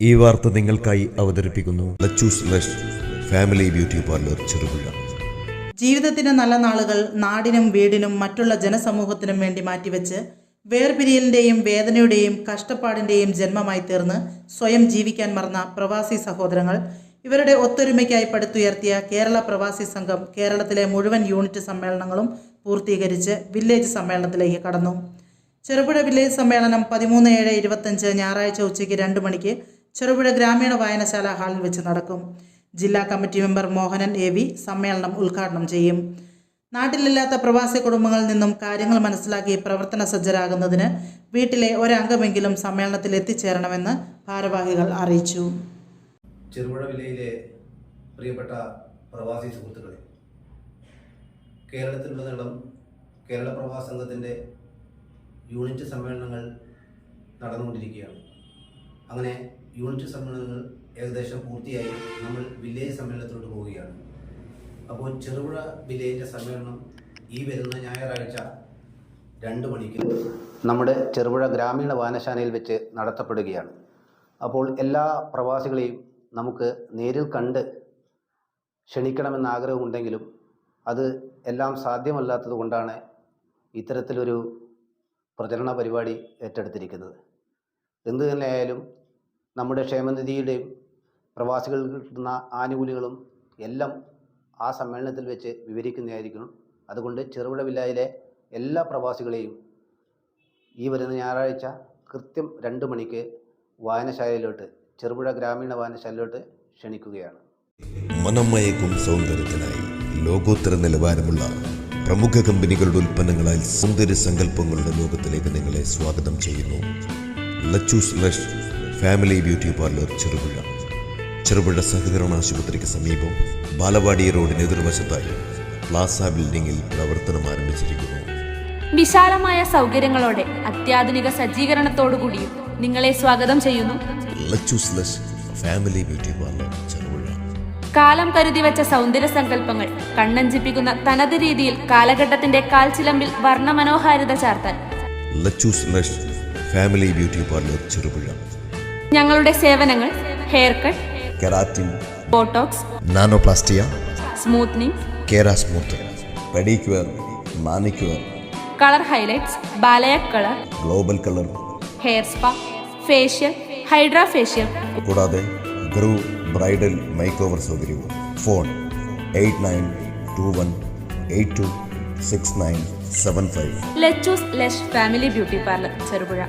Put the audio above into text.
ഈ വാർത്ത നിങ്ങൾക്കായി അവതരിപ്പിക്കുന്നു. Family beauty parlour Cherupuzha. ജീവിതത്തിന്റെ നല്ല നാളുകൾ നാടിനും വീടിനും മറ്റുള്ള ജനസമൂഹത്തിനും വേണ്ടി മാറ്റിവെച്ച് വേർപിരിയലിന്റെയും വേദനയുടെയും കഷ്ടപ്പാടിന്റെയും ജന്മമായി തീർന്ന് സ്വയം ജീവിക്കാൻ മറന്ന പ്രവാസി സഹോദരങ്ങൾ ഇവരുടെ ഒത്തൊരുമയ്ക്കായി പടുത്തുയർത്തിയ കേരള പ്രവാസി സംഘം കേരളത്തിലെ മുഴുവൻ യൂണിറ്റ് സമ്മേളനങ്ങളും പൂർത്തീകരിച്ച് വില്ലേജ് സമ്മേളനത്തിലേക്ക് കടന്നു. ചെറുപുഴ വില്ലേജ് സമ്മേളനം പതിമൂന്ന് ഏഴ് ഇരുപത്തഞ്ച് ഞായറാഴ്ച ഉച്ചയ്ക്ക് രണ്ട് മണിക്ക് ചെറുപുഴ ഗ്രാമീണ വായനശാല ഹാളിൽ വെച്ച് നടക്കും. ജില്ലാ committee member Mohanan A V സമ്മേളനം ഉദ്ഘാടനം ചെയ്യും. നാട്ടിലില്ലാത്ത പ്രവാസി കുടുംബങ്ങളിൽ നിന്നും കാര്യങ്ങൾ മനസ്സിലാക്കി പ്രവർത്തന സജ്ജരാകുന്നതിന് വീട്ടിലെ ഒരംഗമെങ്കിലും സമ്മേളനത്തിൽ എത്തിച്ചേരണമെന്ന് ഭാരവാഹികൾ അറിയിച്ചു. ചെറുപുഴ വിലയിലെ പ്രിയപ്പെട്ട പ്രവാസി സുഹൃത്തുക്കളെ കേരളത്തിലുടനീളം കേരള പ്രവാസ സംഘത്തിന്റെ യൂണിറ്റ് സമ്മേളനങ്ങൾ നടന്നുകൊണ്ടിരിക്കുകയാണ്. അങ്ങനെ യൂണിറ്റ് സമ്മേളനങ്ങൾ ഏകദേശം പൂർത്തിയായി നമ്മൾ വില്ലേജ് സമ്മേളനത്തിലോട്ട് പോവുകയാണ്. അപ്പോൾ ചെറുപുഴ വില്ലേജിന്റെ സമ്മേളനം ഈ വരുന്ന ഞായറാഴ്ച രണ്ട് മണിക്ക് നമ്മുടെ ചെറുപുഴ ഗ്രാമീണ വായനശാലയിൽ വെച്ച് നടത്തപ്പെടുകയാണ്. അപ്പോൾ എല്ലാ പ്രവാസികളെയും നമുക്ക് നേരിൽ കണ്ട് ക്ഷണിക്കണമെന്ന ആഗ്രഹമുണ്ടെങ്കിലും അത് എല്ലാം സാധ്യമല്ലാത്തത് കൊണ്ടാണ് ഇത്തരത്തിലൊരു പ്രചരണ പരിപാടി ഏറ്റെടുത്തിരിക്കുന്നത്. എന്തു തന്നെയായാലും നമ്മുടെ ക്ഷേമനിധിയുടെയും പ്രവാസികൾക്ക് കിട്ടുന്ന ആനുകൂല്യങ്ങളും എല്ലാം ആ സമ്മേളനത്തിൽ വെച്ച് വിവരിക്കുന്നതായിരിക്കും. അതുകൊണ്ട് ചെറുപുഴ വില്ലായിലെ എല്ലാ പ്രവാസികളെയും ഈ വരുന്ന ഞായറാഴ്ച കൃത്യം രണ്ട് മണിക്ക് വായനശാലയിലോട്ട് ചെറുപുഴ ഗ്രാമീണ വായനശാലയിലോട്ട് ക്ഷണിക്കുകയാണ്. മനമയക്കും സൗന്ദര്യത്തിനായി ലോകോത്തര നിലവാരമുള്ള പ്രമുഖ കമ്പനികളുടെ ഉൽപ്പന്നങ്ങളാൽ സൗന്ദര്യ സങ്കല്പങ്ങളുടെ ലോകത്തിലേക്ക് നിങ്ങളെ സ്വാഗതം ചെയ്യുന്നു. Lachus lush family beauty parlour Cherupuzha. Cherupuzha സഹകരണ ആശുപത്രിക്ക് സമീപം ബാലവാടി റോഡിന് എതിർവശത്തായി പ്ലാസ ബിൽഡിംഗിൽ പ്രവർത്തനം ആരംഭിച്ചിരിക്കുന്നു. വിശാലമായ സൗകര്യങ്ങളോടെ അത്യാധുനിക സജ്ജീകരണത്തോടുകൂടിയും നിങ്ങളെ സ്വാഗതം ചെയ്യുന്നു. Family beauty parlour Cherupuzha. കാലം കരുതി വെച്ച സൗന്ദര്യ സങ്കല്പങ്ങൾ കണ്ണഞ്ചിപ്പിക്കുന്ന തനത് രീതിയിൽ കാലഘട്ടത്തിന്റെ കാൽച്ചിലമ്പിൽ വർണമനോഹാരിത ചാർത്താൻ. Lachus lush family beauty parlour Cherupuzha. ഞങ്ങളുടെ സേവനങ്ങൾ hair cut keratin botox nanoplastia smoothening kera smooth pedicure manicure colour highlights balayage colour global colour hair spa facial hydra facial. കൂടാതെ ഗ്രൂ ബ്രൈഡൽ മേക്ക് ഓവർ സൗകര്യവും. Phone eight nine two one eight two six nine seven five. Lachus lush family beauty parlour Cherupuzha.